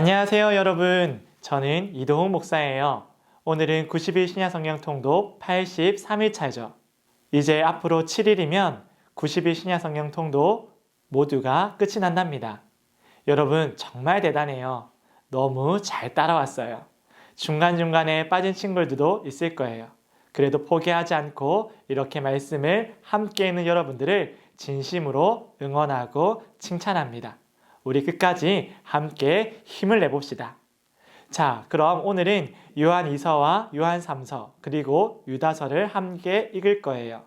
안녕하세요, 여러분. 저는 이도훈 목사예요. 오늘은 90일 신야 성경 통독 83일차죠. 이제 앞으로 7일이면 90일 신야 성경 통독 모두가 끝이 난답니다. 여러분, 정말 대단해요. 너무 잘 따라왔어요. 중간중간에 빠진 친구들도 있을 거예요. 그래도 포기하지 않고 이렇게 말씀을 함께 있는 여러분들을 진심으로 응원하고 칭찬합니다. 우리 끝까지 함께 힘을 내봅시다. 자, 그럼 오늘은 요한 2서와 요한 3서 그리고 유다서를 함께 읽을 거예요.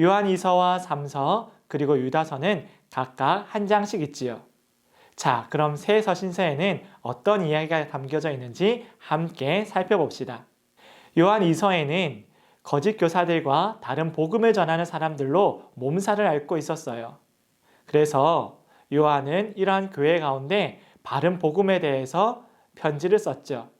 요한 2서와 3서 그리고 유다서는 각각 한 장씩 있지요. 자, 그럼 새 서신서에는 어떤 이야기가 담겨져 있는지 함께 살펴봅시다. 요한 2서에는 거짓 교사들과 다른 복음을 전하는 사람들로 몸살을 앓고 있었어요. 그래서 요한은 이러한 교회 가운데 바른 복음에 대해서 편지를 썼죠.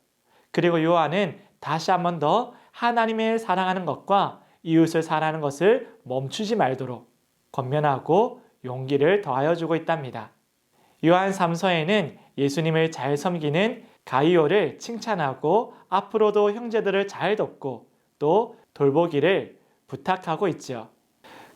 그리고 요한은 다시 한 번 더 하나님을 사랑하는 것과 이웃을 사랑하는 것을 멈추지 말도록 권면하고 용기를 더하여 주고 있답니다. 요한 3서에는 예수님을 잘 섬기는 가이오를 칭찬하고 앞으로도 형제들을 잘 돕고 또 돌보기를 부탁하고 있죠.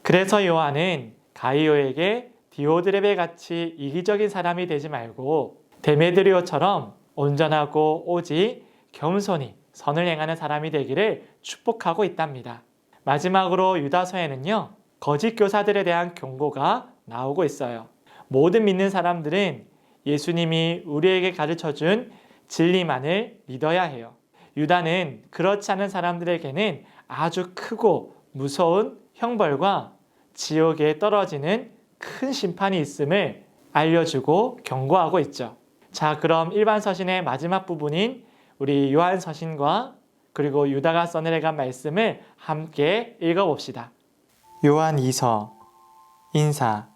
그래서 요한은 가이오에게 디오드레베 같이 이기적인 사람이 되지 말고 데메드리오처럼 온전하고 오직 겸손히 선을 행하는 사람이 되기를 축복하고 있답니다. 마지막으로 유다서에는요, 거짓 교사들에 대한 경고가 나오고 있어요. 모든 믿는 사람들은 예수님이 우리에게 가르쳐 준 진리만을 믿어야 해요. 유다는 그렇지 않은 사람들에게는 아주 크고 무서운 형벌과 지옥에 떨어지는 큰 심판이 있음을 알려주고 경고하고 있죠. 자, 그럼 일반 서신의 마지막 부분인 우리 요한 서신과 그리고 유다가 써내려간 말씀을 함께 읽어봅시다. 요한 2서 인사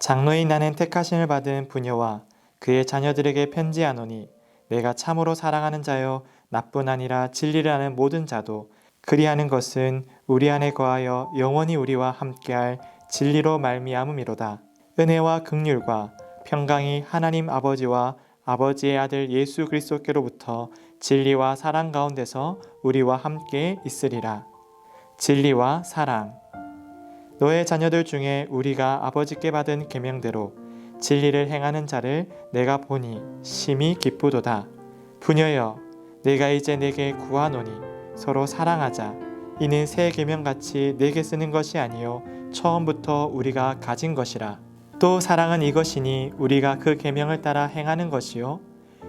장로인 나는 택하심을 받은 부녀와 그의 자녀들에게 편지하노니 내가 참으로 사랑하는 자여 나뿐 아니라 진리를 하는 모든 자도 그리하는 것은 우리 안에 거하여 영원히 우리와 함께할 진리로 말미암음이로다. 은혜와 극률과 평강이 하나님 아버지와 아버지의 아들 예수 그리스도께로부터 진리와 사랑 가운데서 우리와 함께 있으리라. 진리와 사랑. 너의 자녀들 중에 우리가 아버지께 받은 계명대로 진리를 행하는 자를 내가 보니 심히 기쁘도다. 부녀여, 내가 이제 내게 구하노니 서로 사랑하자. 이는 새 계명 같이 내게 쓰는 것이 아니요 처음부터 우리가 가진 것이라. 또 사랑은 이것이니 우리가 그 계명을 따라 행하는 것이요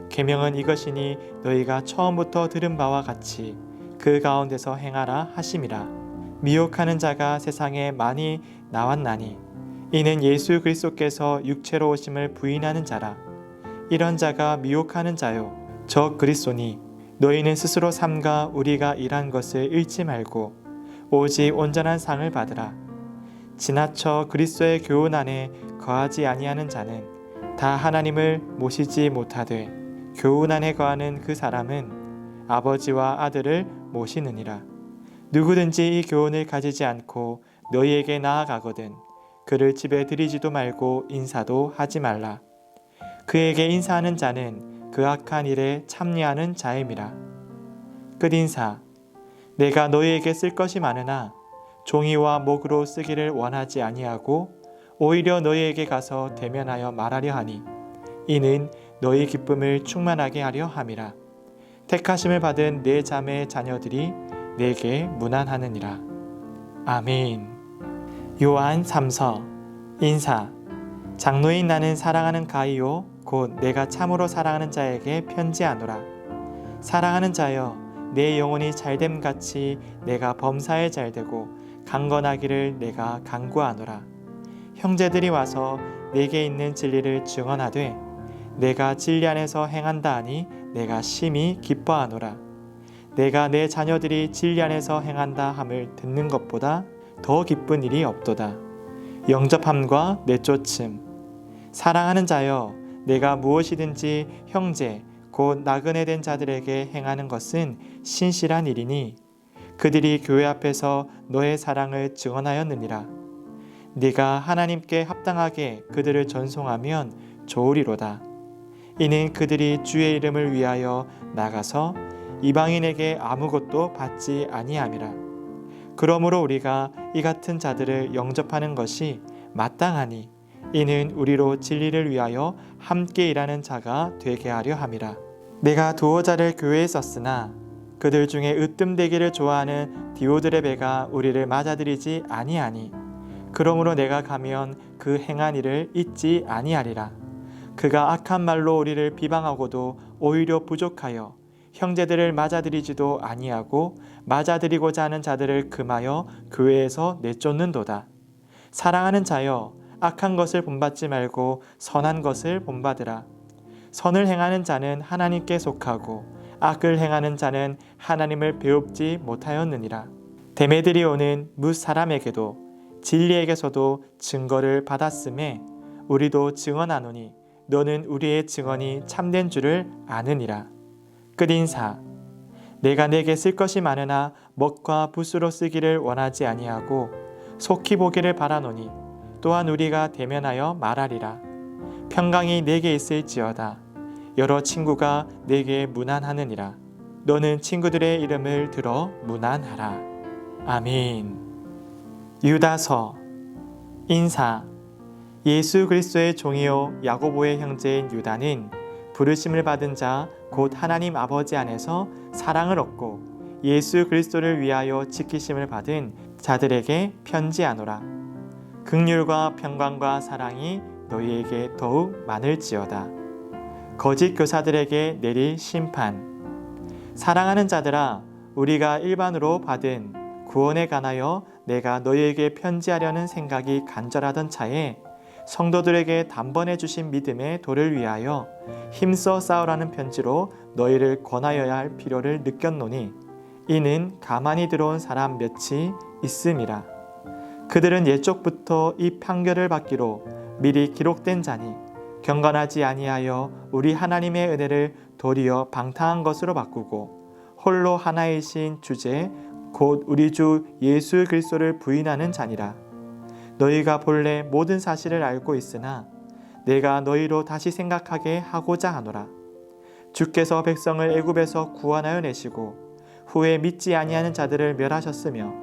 계명은 이것이니 너희가 처음부터 들은 바와 같이 그 가운데서 행하라 하심이라. 미혹하는 자가 세상에 많이 나왔나니 이는 예수 그리스도께서 육체로 오심을 부인하는 자라. 이런 자가 미혹하는 자요 저 그리스도니 너희는 스스로 삼가 우리가 일한 것을 잃지 말고 오직 온전한 상을 받으라. 지나쳐 그리스도의 교훈 안에 거하지 아니하는 자는 다 하나님을 모시지 못하되 교훈 안에 거하는 그 사람은 아버지와 아들을 모시느니라. 누구든지 이 교훈을 가지지 않고 너희에게 나아가거든 그를 집에 들이지도 말고 인사도 하지 말라. 그에게 인사하는 자는 그 악한 일에 참여하는 자임이라. 끝인사. 내가 너희에게 쓸 것이 많으나 종이와 목으로 쓰기를 원하지 아니하고 오히려 너희에게 가서 대면하여 말하려 하니 이는 너희 기쁨을 충만하게 하려 함이라. 택하심을 받은 내 자매 자녀들이 내게 무난하느니라. 아멘. 요한 3서. 인사. 장로인 나는 사랑하는 가이요 곧 내가 참으로 사랑하는 자에게 편지하노라 사랑하는 자여 내 영혼이 잘됨 같이 내가 범사에 잘되고 강건하기를 내가 간구하노라. 형제들이 와서 내게 있는 진리를 증언하되 내가 진리 안에서 행한다 하니 내가 심히 기뻐하노라. 내가 내 자녀들이 진리 안에서 행한다 함을 듣는 것보다 더 기쁜 일이 없도다. 영접함과 내쫓음. 사랑하는 자여, 내가 무엇이든지 형제, 곧 나그네 된 자들에게 행하는 것은 신실한 일이니 그들이 교회 앞에서 너의 사랑을 증언하였느니라. 네가 하나님께 합당하게 그들을 전송하면 좋으리로다. 이는 그들이 주의 이름을 위하여 나가서 이방인에게 아무것도 받지 아니함이라. 그러므로 우리가 이 같은 자들을 영접하는 것이 마땅하니 이는 우리로 진리를 위하여 함께 일하는 자가 되게 하려 함이라. 내가 두어 자를 교회에 썼으나 그들 중에 으뜸되기를 좋아하는 디오드레베가 우리를 맞아들이지 아니하니 그러므로 내가 가면 그 행한 일을 잊지 아니하리라. 그가 악한 말로 우리를 비방하고도 오히려 부족하여 형제들을 맞아들이지도 아니하고 맞아들이고자 하는 자들을 금하여 교회에서 내쫓는도다. 사랑하는 자여 악한 것을 본받지 말고 선한 것을 본받으라. 선을 행하는 자는 하나님께 속하고 악을 행하는 자는 하나님을 배웁지 못하였느니라. 데메드리오는 무 사람에게도 진리에게서도 증거를 받았음에 우리도 증언하노니 너는 우리의 증언이 참된 줄을 아느니라. 끝인사 내가 내게 쓸 것이 많으나 먹과 붓으로 쓰기를 원하지 아니하고 속히 보기를 바라노니 또한 우리가 대면하여 말하리라. 평강이 내게 있을지어다. 여러 친구가 내게 문안하느니라. 너는 친구들의 이름을 들어 문안하라. 아멘. 유다서 인사 예수 그리스도의 종이요 야고보의 형제인 유다는 부르심을 받은 자 곧 하나님 아버지 안에서 사랑을 얻고 예수 그리스도를 위하여 지키심을 받은 자들에게 편지하노라. 극률과 평강과 사랑이 너희에게 더욱 많을지어다. 거짓 교사들에게 내릴 심판. 사랑하는 자들아, 우리가 일반으로 받은 구원에 관하여 내가 너희에게 편지하려는 생각이 간절하던 차에 성도들에게 단번에 주신 믿음의 도를 위하여 힘써 싸우라는 편지로 너희를 권하여야 할 필요를 느꼈노니 이는 가만히 들어온 사람 몇이 있음이라. 그들은 옛적부터 이 판결을 받기로 미리 기록된 자니 경건하지 아니하여 우리 하나님의 은혜를 도리어 방탕한 것으로 바꾸고 홀로 하나이신 주제 곧 우리 주 예수 그리스도를 부인하는 자니라. 너희가 본래 모든 사실을 알고 있으나 내가 너희로 다시 생각하게 하고자 하노라. 주께서 백성을 애굽에서 구원하여 내시고 후에 믿지 아니하는 자들을 멸하셨으며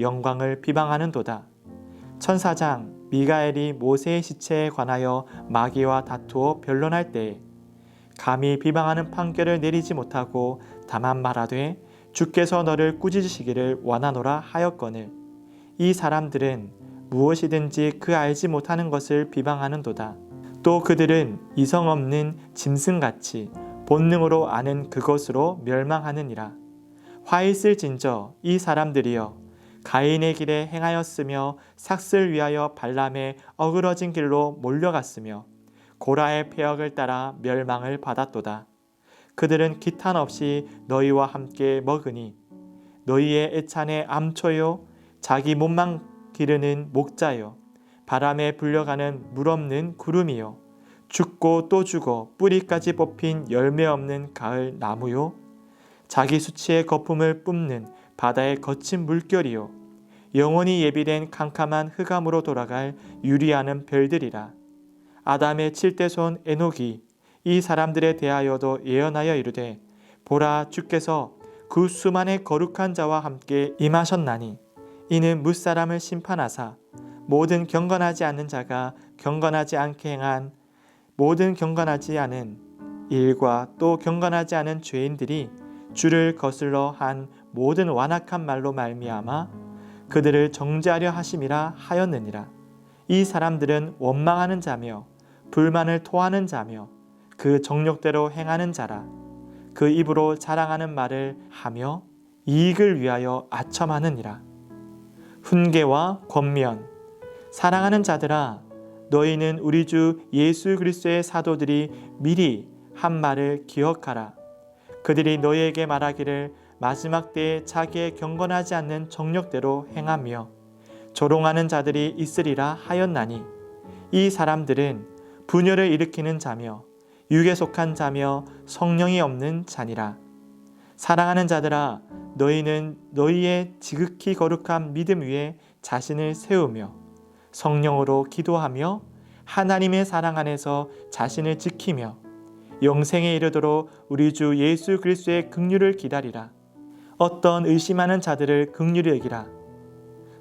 영광을 비방하는도다. 천사장 미가엘이 모세의 시체에 관하여 마귀와 다투어 변론할 때에 감히 비방하는 판결을 내리지 못하고 다만 말하되 주께서 너를 꾸짖으시기를 원하노라 하였거늘 이 사람들은 무엇이든지 그 알지 못하는 것을 비방하는도다. 또 그들은 이성 없는 짐승같이 본능으로 아는 그것으로 멸망하느니라. 화 있을 진저 이 사람들이여 가인의 길에 행하였으며 삭슬 위하여 발람의 어그러진 길로 몰려갔으며 고라의 폐역을 따라 멸망을 받았도다. 그들은 기탄 없이 너희와 함께 먹으니 너희의 애찬의 암초요 자기 몸만 기르는 목자요 바람에 불려가는 물 없는 구름이요 죽고 또 죽어 뿌리까지 뽑힌 열매 없는 가을 나무요 자기 수치의 거품을 뿜는 바다의 거친 물결이요. 영원히 예비된 캄캄한 흑암으로 돌아갈 유리하는 별들이라. 아담의 칠대손 에녹이 이 사람들에 대하여도 예언하여 이르되 보라 주께서 그 수만의 거룩한 자와 함께 임하셨나니 이는 무사람을 심판하사 모든 경건하지 않는 자가 경건하지 않게 행한 모든 경건하지 않은 일과 또 경건하지 않은 죄인들이 주를 거슬러 한 모든 완악한 말로 말미암아 그들을 정죄하려 하심이라 하였느니라. 이 사람들은 원망하는 자며 불만을 토하는 자며 그 정욕대로 행하는 자라. 그 입으로 자랑하는 말을 하며 이익을 위하여 아첨하느니라. 훈계와 권면. 사랑하는 자들아 너희는 우리 주 예수 그리스도의 사도들이 미리 한 말을 기억하라. 그들이 너희에게 말하기를 마지막 때에 자기의 경건하지 않는 정력대로 행하며 조롱하는 자들이 있으리라 하였나니 이 사람들은 분열을 일으키는 자며 육에 속한 자며 성령이 없는 자니라. 사랑하는 자들아 너희는 너희의 지극히 거룩한 믿음 위에 자신을 세우며 성령으로 기도하며 하나님의 사랑 안에서 자신을 지키며 영생에 이르도록 우리 주 예수 그리스도의 긍휼을 기다리라. 어떤 의심하는 자들을 긍휼히 여기라.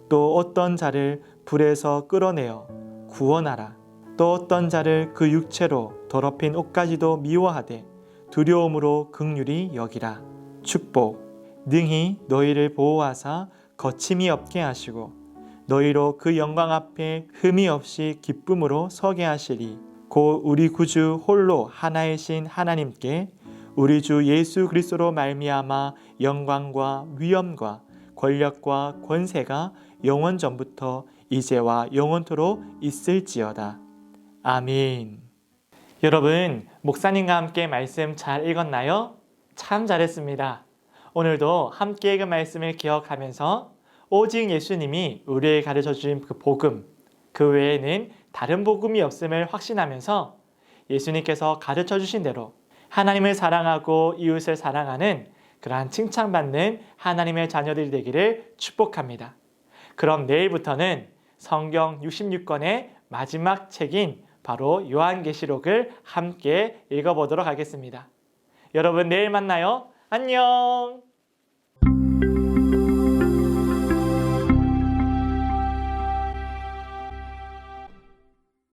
또 어떤 자를 불에서 끌어내어 구원하라. 또 어떤 자를 그 육체로 더럽힌 옷까지도 미워하되 두려움으로 긍휼히 여기라. 축복 능히 너희를 보호하사 거침이 없게 하시고 너희로 그 영광 앞에 흠이 없이 기쁨으로 서게 하시리. 곧 우리 구주 홀로 하나이신 하나님께 우리 주 예수 그리스도로 말미암아 영광과 위엄과 권력과 권세가 영원 전부터 이제와 영원토록 있을지어다. 아멘. 여러분, 목사님과 함께 말씀 잘 읽었나요? 참 잘했습니다. 오늘도 함께 읽은 말씀을 기억하면서 오직 예수님이 우리에게 가르쳐 주신 그 복음, 그 외에는 다른 복음이 없음을 확신하면서 예수님께서 가르쳐 주신 대로 하나님을 사랑하고 이웃을 사랑하는 그러한 칭찬받는 하나님의 자녀들이 되기를 축복합니다. 그럼 내일부터는 성경 66권의 마지막 책인 바로 요한계시록을 함께 읽어보도록 하겠습니다. 여러분 내일 만나요. 안녕!